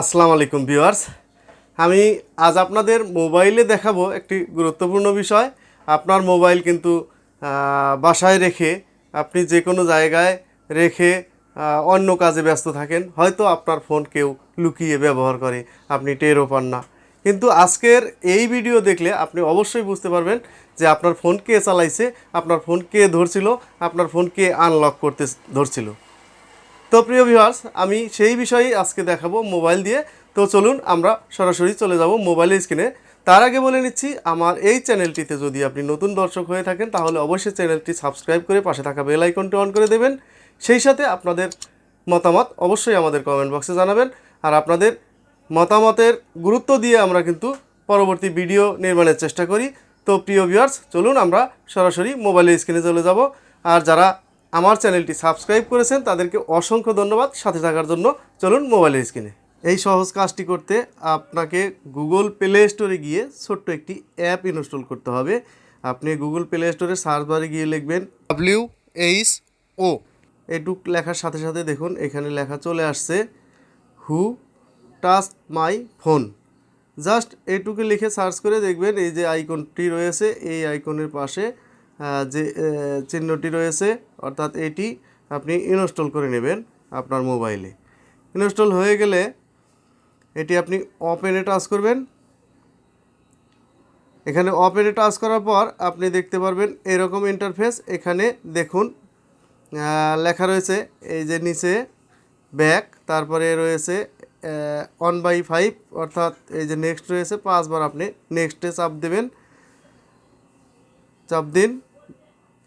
আসসালামু আলাইকুম ভিউয়ার্স। আমি আজ আপনাদের মোবাইলে দেখাবো একটি গুরুত্বপূর্ণ বিষয়। আপনার মোবাইল কিন্তু বাসায় রেখে আপনি যে কোনো জায়গায় রেখে অন্য কাজে ব্যস্ত থাকেন, হয়তো আপনার ফোন কেউ লুকিয়ে ব্যবহার করে, আপনি টেরও পান না। কিন্তু আজকের এই ভিডিও দেখলে আপনি অবশ্যই বুঝতে পারবেন যে আপনার ফোন কে চালাইছে, আপনার ফোন কে ধরছিল, আপনার ফোন কে আনলক করতে ধরছিল। তো প্রিয় ভিউয়ার্স আমি সেই বিষয়েই আজকে দেখাবো মোবাইল দিয়ে। তো চলুন আমরা সরাসরি চলে যাব মোবাইলের স্ক্রিনে তার আগে বলে নিচ্ছি, আমার এই চ্যানেলটিতে যদি আপনি নতুন দর্শক হয়ে থাকেন, তাহলে অবশ্যই চ্যানেলটি সাবস্ক্রাইব করে পাশে থাকা বেল আইকনটি অন করে দেবেন। সেই সাথে আপনাদের মতামত অবশ্যই আমাদের কমেন্ট বক্সে জানাবেন। আর আপনাদের মতামতের গুরুত্ব দিয়ে আমরা কিন্তু পরবর্তী ভিডিও নির্মাণের চেষ্টা করি। তো প্রিয় ভিউয়ার্স চলুন আমরা সরাসরি মোবাইলের স্ক্রিনে চলে যাব। আর যারা আমার চ্যানেলটি সাবস্ক্রাইব করেছেন তাদেরকে অসংখ্য ধন্যবাদ। সাথে থাকার জন্য চলুন মোবাইলের স্ক্রিনে। এই সহজ কাজটি করতে আপনাকে গুগল প্লে স্টোরে গিয়ে ছোট্ট একটি অ্যাপ ইনস্টল করতে হবে। আপনি গুগল প্লে স্টোরে সার্চ বারে গিয়ে লিখবেন ডাব্লিউ এইচ ও এটুক লেখার সাথে সাথে দেখুন, এখানে লেখা চলে আসছে who touch my phone just এটুকু লিখে সার্চ করে দেখবেন, এই যে আইকনটি রয়েছে, এই আইকনের পাশে যে চিহ্নটি রয়েছে অর্থাৎ এটি আপনি ইনস্টল করে নেবেন আপনার মোবাইলে। ইনস্টল হয়ে গেলে এটি আপনি ওপেনে টাচ করবেন। এখানে ওপেনে টাচ করার পর আপনি দেখতে পারবেন এরকম ইন্টারফেস। এখানে দেখুন লেখা রয়েছে এই যে নিচে ব্যাক, তারপরে রয়েছে ওয়ান বাই ফাইভ অর্থাৎ এই যে নেক্সট রয়েছে, পাঁচবার আপনি নেক্সটে চাপ দেবেন। চাপ দিন।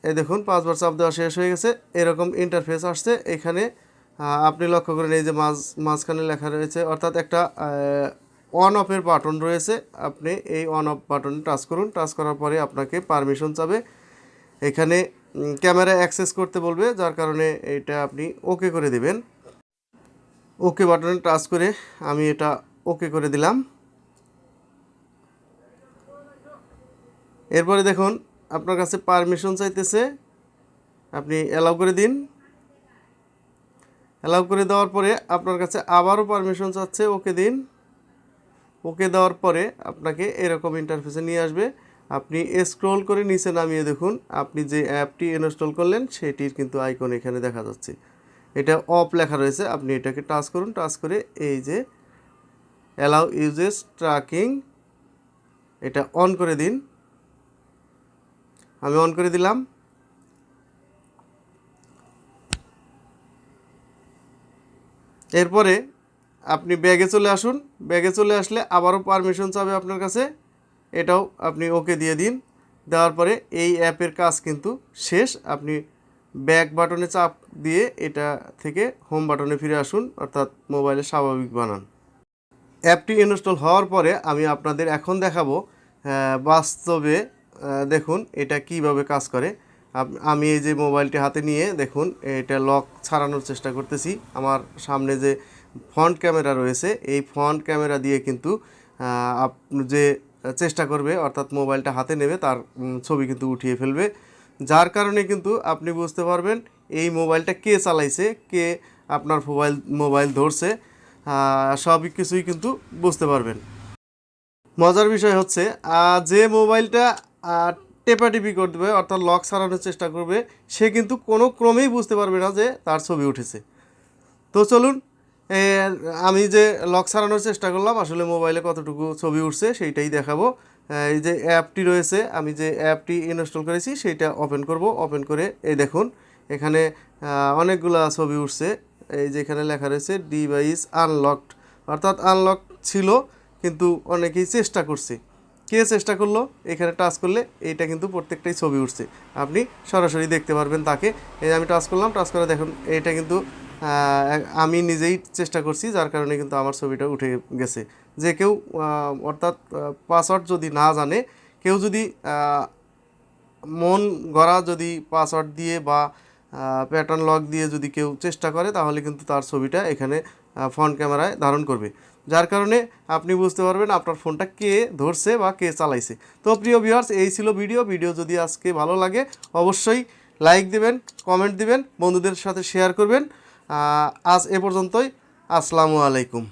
এই দেখুন পাঁচবার চাপ দেওয়া শেষ হয়ে গেছে। এরকম ইন্টারফেস আসছে। এখানে আপনি লক্ষ্য করেন এই যে মাঝ, মাঝখানে লেখা রয়েছে, অর্থাৎ একটা অন অফের বাটন রয়েছে। আপনি এই অন অফ বাটনে টাচ করুন। টাচ করার পরে আপনাকে পারমিশন চাবে। এখানে ক্যামেরা অ্যাক্সেস করতে বলবে, যার কারণে এটা আপনি ওকে করে দিবেন। ওকে বাটনে টাচ করে আমি এটা ওকে করে দিলাম। এরপরে দেখুন আপনার কাছে পারমিশন চাইতেছে, আপনি অ্যালাউ করে দিন। অ্যালাউ করে দেওয়ার পরে আপনার কাছে আবারও পারমিশন চাচ্ছে, ওকে দিন। ওকে দেওয়ার পরে আপনাকে এরকম ইন্টারফেসে নিয়ে আসবে। আপনি স্ক্রল করে নিচে নামিয়ে দেখুন, আপনি যে অ্যাপটি ইনস্টল করলেন, সেটির কিন্তু আইকন এখানে দেখা যাচ্ছে। এটা অফ লেখা রয়েছে, আপনি এটাকে টাচ করুন টাচ করে এই যে অ্যালাউ ইউজেস ট্র্যাকিং এটা অন করে দিন। আমি অন করে দিলাম। এরপরে আপনি ব্যাগে চলে আসুন। ব্যাগে চলে আসলে আবারও পারমিশন চাবে আপনার কাছে। এটাও আপনি ওকে দিয়ে দিন। দেওয়ার পরে এই অ্যাপের কাজ কিন্তু শেষ। আপনি ব্যাক বাটনে চাপ দিয়ে এটা থেকে হোম বাটনে ফিরে আসুন, অর্থাৎ মোবাইলে স্বাভাবিক বানান। অ্যাপটি ইনস্টল হওয়ার পরে আমি আপনাদের এখন দেখাবো বাস্তবে দেখুন, এটা কীভাবে কাজ করে। আমি এই যে মোবাইলটি হাতে নিয়ে, দেখুন, এটা লক ছাড়ানোর চেষ্টা করতেছি। আমার সামনে যে ফ্রন্ট ক্যামেরা রয়েছে, এই ফ্রন্ট ক্যামেরা দিয়ে কিন্তু আপ, যে চেষ্টা করবে, অর্থাৎ মোবাইলটা হাতে নেবে, তার ছবি কিন্তু উঠিয়ে ফেলবে। যার কারণে কিন্তু আপনি বুঝতে পারবেন, এই মোবাইলটা কে চালাইছে, কে আপনার মোবাইল মোবাইল ধরছে সব কিছুই কিন্তু বুঝতে পারবেন। মজার বিষয় হচ্ছে যে মোবাইলটা টেপাটিপি করবে, অর্থাৎ লক সারানোর চেষ্টা করবে, সে কিন্তু কোনো ক্রমেই বুঝতে পারবে না যে তার ছবি উঠেছে। তো চলুন আমি যে লক সারানোর চেষ্টা করলাম, আসলে মোবাইলে কতটুকু ছবি উঠছে সেইটাই দেখাবো। এই যে অ্যাপটি রয়েছে, আমি যে অ্যাপটি ইনস্টল করেছি সেইটা ওপেন করব। ওপেন করে, এই দেখুন, এখানে অনেকগুলা ছবি উঠছে। এই যে এখানে লেখা রয়েছে ডিভাইস আনলকড অর্থাৎ আনলক ছিল, কিন্তু অনেকেই চেষ্টা করছে। কে চেষ্টা করল? এখানে টাচ করলে এইটা কিন্তু প্রত্যেকটাই ছবি উঠছে। আপনি সরাসরি দেখতে পারবেন তাকে। এই আমি টাচ করলাম টাচ করে দেখুন এটা কিন্তু আমি নিজেই চেষ্টা করছি, যার কারণে কিন্তু আমার ছবিটা উঠে গেছে। যে কেউ অর্থাৎ পাসওয়ার্ড যদি না জানে, কেউ যদি মন গড়া যদি পাসওয়ার্ড দিয়ে বা প্যাটার্ন লক দিয়ে যদি কেউ চেষ্টা করে, তাহলে কিন্তু তার ছবিটা এখানে ফ্রন্ট ক্যামেরায় ধারণ করবে। যার কারণে আপনি বুঝতে পারবেন আপনার ফোনটা কে ধরছে বা কে চালাইছে। তো প্রিয় ভিউয়ার্স এই ছিল ভিডিও ভিডিও যদি আজকে ভালো লাগে, অবশ্যই লাইক দিবেন কমেন্ট দিবেন, বন্ধুদের সাথে শেয়ার করবেন। আজ এ পর্যন্তই। আসসালামু আলাইকুম।